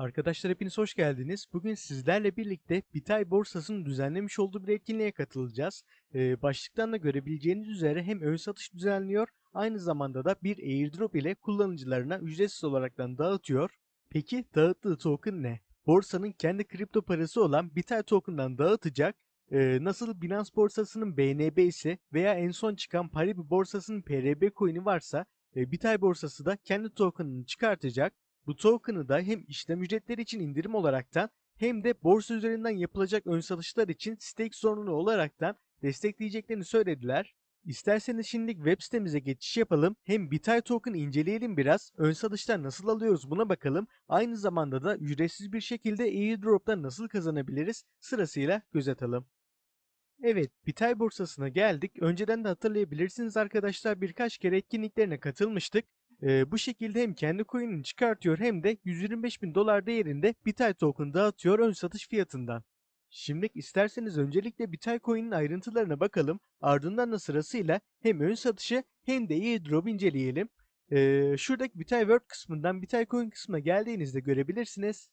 Arkadaşlar hepiniz hoş geldiniz. Bugün sizlerle birlikte Bitay borsasının düzenlemiş olduğu bir etkinliğe katılacağız. Ee, başlıktan da görebileceğiniz üzere hem ön satış düzenliyor, aynı zamanda da bir airdrop ile kullanıcılarına ücretsiz olaraktan dağıtıyor. Peki dağıttığı token ne? Borsanın kendi kripto parası olan Bitay token'dan dağıtacak. Ee, nasıl Binance borsasının BNB ise veya en son çıkan Paribi borsasının PRB coin'i varsa e, Bitay borsası da kendi token'ını çıkartacak. Bu token'ı da hem işlem ücretleri için indirim olaraktan hem de borsa üzerinden yapılacak ön satışlar için stake zorunlu olaraktan destekleyeceklerini söylediler. İsterseniz şimdi web sitemize geçiş yapalım. Hem Bitay token inceleyelim biraz. Ön satışlar nasıl alıyoruz buna bakalım. Aynı zamanda da ücretsiz bir şekilde airdrop'tan nasıl kazanabiliriz sırasıyla göz atalım. Evet, Bitay borsasına geldik. Önceden de hatırlayabilirsiniz arkadaşlar birkaç kere etkinliklerine katılmıştık. Ee, bu şekilde hem kendi coin'ini çıkartıyor hem de 125 bin dolar değerinde Bitay token dağıtıyor ön satış fiyatından. Şimdi isterseniz öncelikle Bitay coin'in ayrıntılarına bakalım. Ardından da sırasıyla hem ön satışı hem de airdrop inceleyelim. Ee, şuradaki Bitay World kısmından Bitay coin kısmına geldiğinizde görebilirsiniz.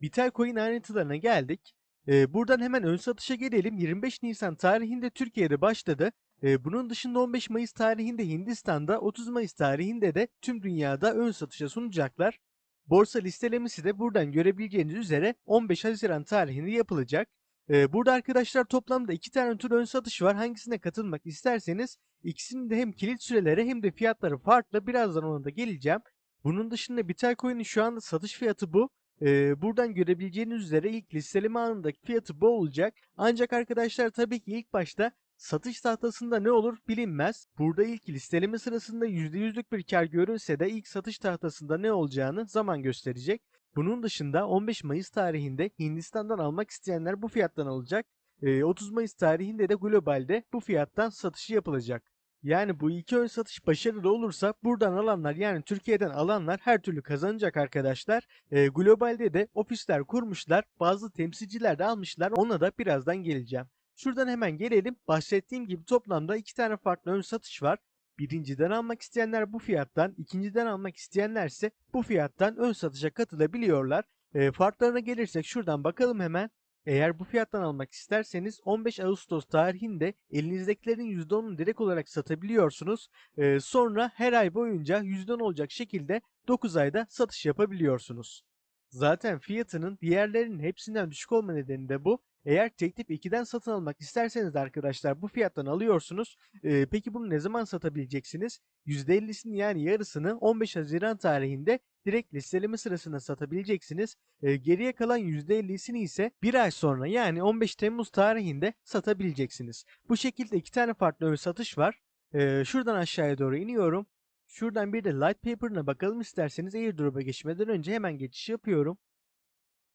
Bitay coin ayrıntılarına geldik. Buradan hemen ön satışa gelelim. 25 Nisan tarihinde Türkiye'de başladı. Ee, bunun dışında 15 Mayıs tarihinde Hindistan'da, 30 Mayıs tarihinde de tüm dünyada ön satışa sunacaklar. Borsa listelemesi de buradan görebileceğiniz üzere 15 Haziran tarihinde yapılacak. Ee, burada arkadaşlar toplamda iki tane tür ön satış var. Hangisine katılmak isterseniz ikisinin de hem kilit süreleri hem de fiyatları farklı. Birazdan ona da geleceğim. Bunun dışında Bitcoin'in şu anda satış fiyatı bu. Ee, buradan görebileceğiniz üzere ilk listeleme anındaki fiyatı bu olacak. Ancak arkadaşlar tabii ki ilk başta satış tahtasında ne olur bilinmez. Burada ilk listeleme sırasında %100'lük bir kar görünse de ilk satış tahtasında ne olacağını zaman gösterecek. Bunun dışında 15 Mayıs tarihinde Hindistan'dan almak isteyenler bu fiyattan alacak. Ee, 30 Mayıs tarihinde de globalde bu fiyattan satışı yapılacak. Yani bu iki ön satış başarılı olursa buradan alanlar yani Türkiye'den alanlar her türlü kazanacak arkadaşlar. E, globalde de ofisler kurmuşlar. Bazı temsilciler de almışlar. Ona da birazdan geleceğim. Şuradan hemen gelelim. Bahsettiğim gibi toplamda iki tane farklı ön satış var. Birinciden almak isteyenler bu fiyattan, ikinciden almak isteyenler ise bu fiyattan ön satışa katılabiliyorlar. E, farklarına gelirsek şuradan bakalım hemen. Eğer bu fiyattan almak isterseniz 15 Ağustos tarihinde elinizdekilerin %10'unu direkt olarak satabiliyorsunuz. Ee, sonra her ay boyunca %10 olacak şekilde 9 ayda satış yapabiliyorsunuz. Zaten fiyatının diğerlerinin hepsinden düşük olma nedeni de bu. Eğer teklif 2'den satın almak isterseniz arkadaşlar bu fiyattan alıyorsunuz. Ee, peki bunu ne zaman satabileceksiniz? %50'sini yani yarısını 15 Haziran tarihinde direkt listeleme sırasında satabileceksiniz. Ee, geriye kalan %50'sini ise bir ay sonra yani 15 Temmuz tarihinde satabileceksiniz. Bu şekilde iki tane farklı ön satış var. Ee, şuradan aşağıya doğru iniyorum. Şuradan bir de light paper'ına bakalım isterseniz airdrop'a geçmeden önce hemen geçiş yapıyorum.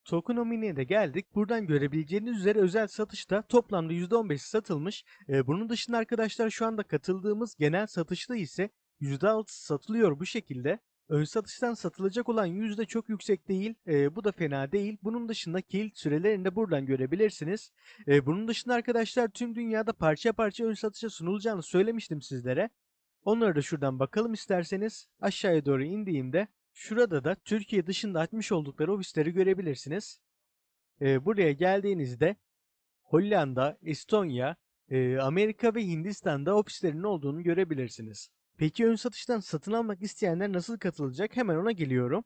Tokenomi'ye de geldik. Buradan görebileceğiniz üzere özel satışta toplamda %15 satılmış. Ee, bunun dışında arkadaşlar şu anda katıldığımız genel satışta ise %6 satılıyor bu şekilde. Ön satıştan satılacak olan yüzde çok yüksek değil. Ee, bu da fena değil. Bunun dışında kilit sürelerini de buradan görebilirsiniz. Ee, bunun dışında arkadaşlar tüm dünyada parça parça ön satışa sunulacağını söylemiştim sizlere. Onları da şuradan bakalım isterseniz. Aşağıya doğru indiğimde Şurada da Türkiye dışında açmış oldukları ofisleri görebilirsiniz. Ee, buraya geldiğinizde Hollanda, Estonya, e, Amerika ve Hindistan'da ofislerinin olduğunu görebilirsiniz. Peki ön satıştan satın almak isteyenler nasıl katılacak? Hemen ona geliyorum.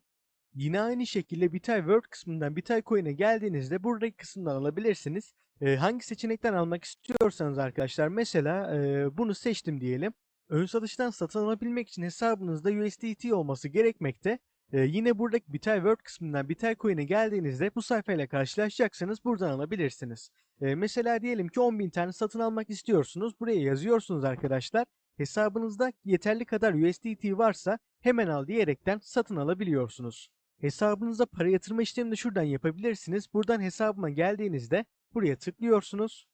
Yine aynı şekilde Bitay World kısmından Bitay Coin'e geldiğinizde buradaki kısımdan alabilirsiniz. E, hangi seçenekten almak istiyorsanız arkadaşlar mesela e, bunu seçtim diyelim. Ön satıştan satın alabilmek için hesabınızda USDT olması gerekmekte. Ee, yine buradaki Bitay World kısmından Bitay Coin'e geldiğinizde bu sayfayla karşılaşacaksanız buradan alabilirsiniz. Ee, mesela diyelim ki 10.000 tane satın almak istiyorsunuz. Buraya yazıyorsunuz arkadaşlar. Hesabınızda yeterli kadar USDT varsa hemen al diyerekten satın alabiliyorsunuz. Hesabınıza para yatırma işlemini de şuradan yapabilirsiniz. Buradan hesabıma geldiğinizde buraya tıklıyorsunuz.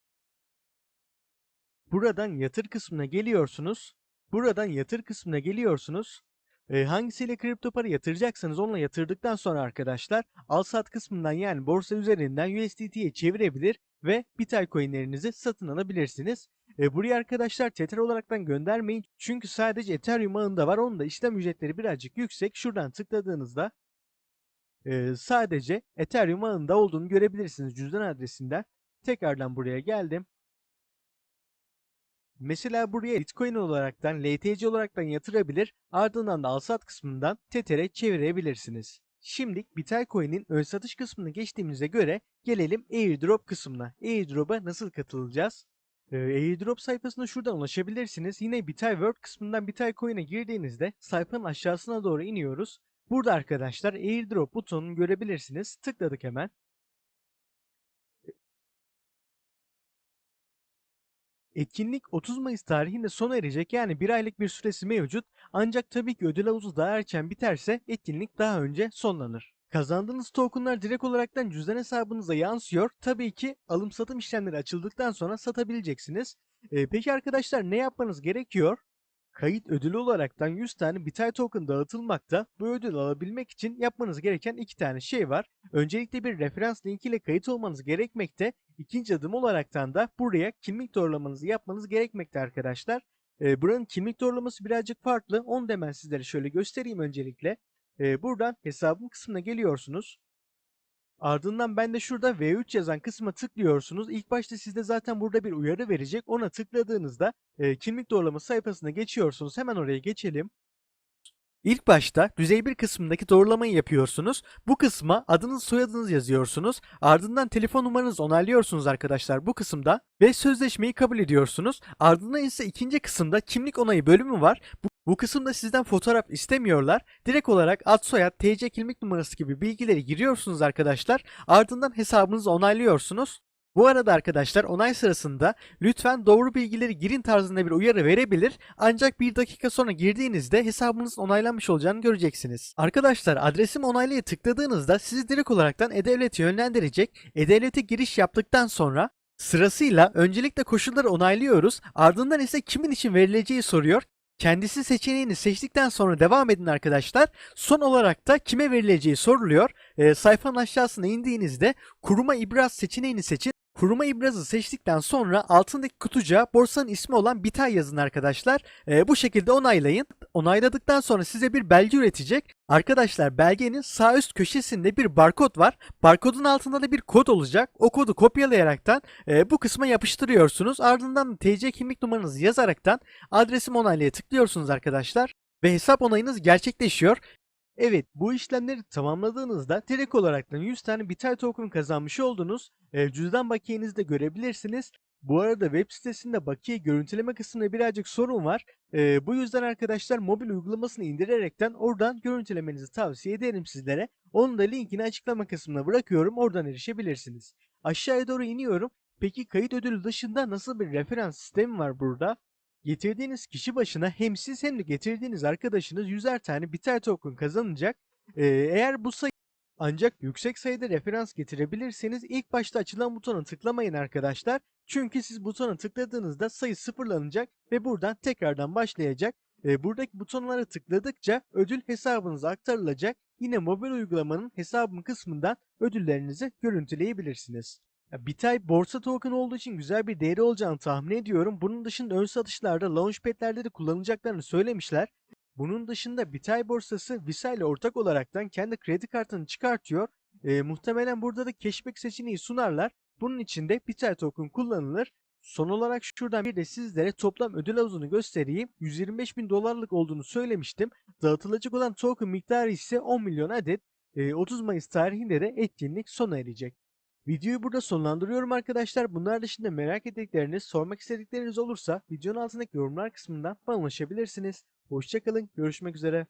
Buradan yatır kısmına geliyorsunuz. Buradan yatır kısmına geliyorsunuz. E, hangisiyle kripto para yatıracaksanız onunla yatırdıktan sonra arkadaşlar al sat kısmından yani borsa üzerinden USDT'ye çevirebilir ve Bitcoin coinlerinizi satın alabilirsiniz. E, buraya arkadaşlar Tether olaraktan göndermeyin çünkü sadece Ethereum ağında var onun da işlem ücretleri birazcık yüksek. Şuradan tıkladığınızda e, sadece Ethereum ağında olduğunu görebilirsiniz cüzdan adresinden. Tekrardan buraya geldim. Mesela buraya Bitcoin olaraktan, LTC olaraktan yatırabilir, ardından da alsat kısmından Tether'e çevirebilirsiniz. Şimdi Bitcoin'in ön satış kısmını geçtiğimize göre gelelim airdrop kısmına. Airdrop'a nasıl katılacağız? Ee, airdrop sayfasına şuradan ulaşabilirsiniz. Yine Bitcoin kısmından Bitcoin'e girdiğinizde sayfanın aşağısına doğru iniyoruz. Burada arkadaşlar airdrop butonunu görebilirsiniz. Tıkladık hemen. Etkinlik 30 Mayıs tarihinde sona erecek yani bir aylık bir süresi mevcut. Ancak tabii ki ödül havuzu daha erken biterse etkinlik daha önce sonlanır. Kazandığınız tokenlar direkt olaraktan cüzdan hesabınıza yansıyor. Tabii ki alım satım işlemleri açıldıktan sonra satabileceksiniz. Ee, peki arkadaşlar ne yapmanız gerekiyor? Kayıt ödülü olaraktan 100 tane Bitay token dağıtılmakta. Bu ödül alabilmek için yapmanız gereken iki tane şey var. Öncelikle bir referans linki ile kayıt olmanız gerekmekte. İkinci adım olaraktan da buraya kimlik doğrulamanızı yapmanız gerekmekte arkadaşlar. Ee, buranın kimlik doğrulaması birazcık farklı. Onu da hemen sizlere şöyle göstereyim öncelikle. Ee, buradan hesabım kısmına geliyorsunuz. Ardından ben de şurada V3 yazan kısma tıklıyorsunuz. İlk başta sizde zaten burada bir uyarı verecek. Ona tıkladığınızda e, kimlik doğrulama sayfasına geçiyorsunuz. Hemen oraya geçelim. İlk başta düzey 1 kısmındaki doğrulamayı yapıyorsunuz. Bu kısma adınız soyadınız yazıyorsunuz. Ardından telefon numaranızı onaylıyorsunuz arkadaşlar bu kısımda. Ve sözleşmeyi kabul ediyorsunuz. Ardından ise ikinci kısımda kimlik onayı bölümü var. Bu, bu kısımda sizden fotoğraf istemiyorlar. Direkt olarak ad soyad, TC kimlik numarası gibi bilgileri giriyorsunuz arkadaşlar. Ardından hesabınızı onaylıyorsunuz. Bu arada arkadaşlar onay sırasında lütfen doğru bilgileri girin tarzında bir uyarı verebilir ancak bir dakika sonra girdiğinizde hesabınızın onaylanmış olacağını göreceksiniz. Arkadaşlar adresim onaylaya tıkladığınızda sizi direkt olaraktan E-Devlet'e yönlendirecek. E-Devlet'e giriş yaptıktan sonra sırasıyla öncelikle koşulları onaylıyoruz ardından ise kimin için verileceği soruyor. Kendisi seçeneğini seçtikten sonra devam edin arkadaşlar. Son olarak da kime verileceği soruluyor. E, sayfanın aşağısına indiğinizde kuruma ibraz seçeneğini seçin. Kuruma ibrazı seçtikten sonra altındaki kutucuğa borsanın ismi olan Bitay yazın arkadaşlar. E, bu şekilde onaylayın. Onayladıktan sonra size bir belge üretecek. Arkadaşlar belgenin sağ üst köşesinde bir barkod var. Barkodun altında da bir kod olacak. O kodu kopyalayaraktan e, bu kısma yapıştırıyorsunuz. Ardından TC kimlik numaranızı yazaraktan adresim onaylaya tıklıyorsunuz arkadaşlar. Ve hesap onayınız gerçekleşiyor. Evet bu işlemleri tamamladığınızda direkt olaraktan 100 tane Bitay token kazanmış oldunuz. E, cüzdan bakiyenizi görebilirsiniz. Bu arada web sitesinde bakiye görüntüleme kısmında birazcık sorun var. E, bu yüzden arkadaşlar mobil uygulamasını indirerekten oradan görüntülemenizi tavsiye ederim sizlere. Onun da linkini açıklama kısmına bırakıyorum. Oradan erişebilirsiniz. Aşağıya doğru iniyorum. Peki kayıt ödülü dışında nasıl bir referans sistemi var burada? Getirdiğiniz kişi başına hem siz hem de getirdiğiniz arkadaşınız 100'er tane biter token kazanacak. Ee, eğer bu sayı ancak yüksek sayıda referans getirebilirseniz ilk başta açılan butona tıklamayın arkadaşlar. Çünkü siz butona tıkladığınızda sayı sıfırlanacak ve buradan tekrardan başlayacak. Ee, buradaki butonlara tıkladıkça ödül hesabınıza aktarılacak. Yine mobil uygulamanın hesabım kısmından ödüllerinizi görüntüleyebilirsiniz. Ya borsa token olduğu için güzel bir değeri olacağını tahmin ediyorum. Bunun dışında ön satışlarda launchpad'lerde de kullanacaklarını söylemişler. Bunun dışında Bitay borsası Visa ile ortak olaraktan kendi kredi kartını çıkartıyor. E, muhtemelen burada da cashback seçeneği sunarlar. Bunun için de Bitay token kullanılır. Son olarak şuradan bir de sizlere toplam ödül havuzunu göstereyim. 125 bin dolarlık olduğunu söylemiştim. Dağıtılacak olan token miktarı ise 10 milyon adet. E, 30 Mayıs tarihinde de etkinlik sona erecek. Videoyu burada sonlandırıyorum arkadaşlar. Bunlar dışında merak ettikleriniz, sormak istedikleriniz olursa videonun altındaki yorumlar kısmından bana ulaşabilirsiniz. Hoşçakalın, görüşmek üzere.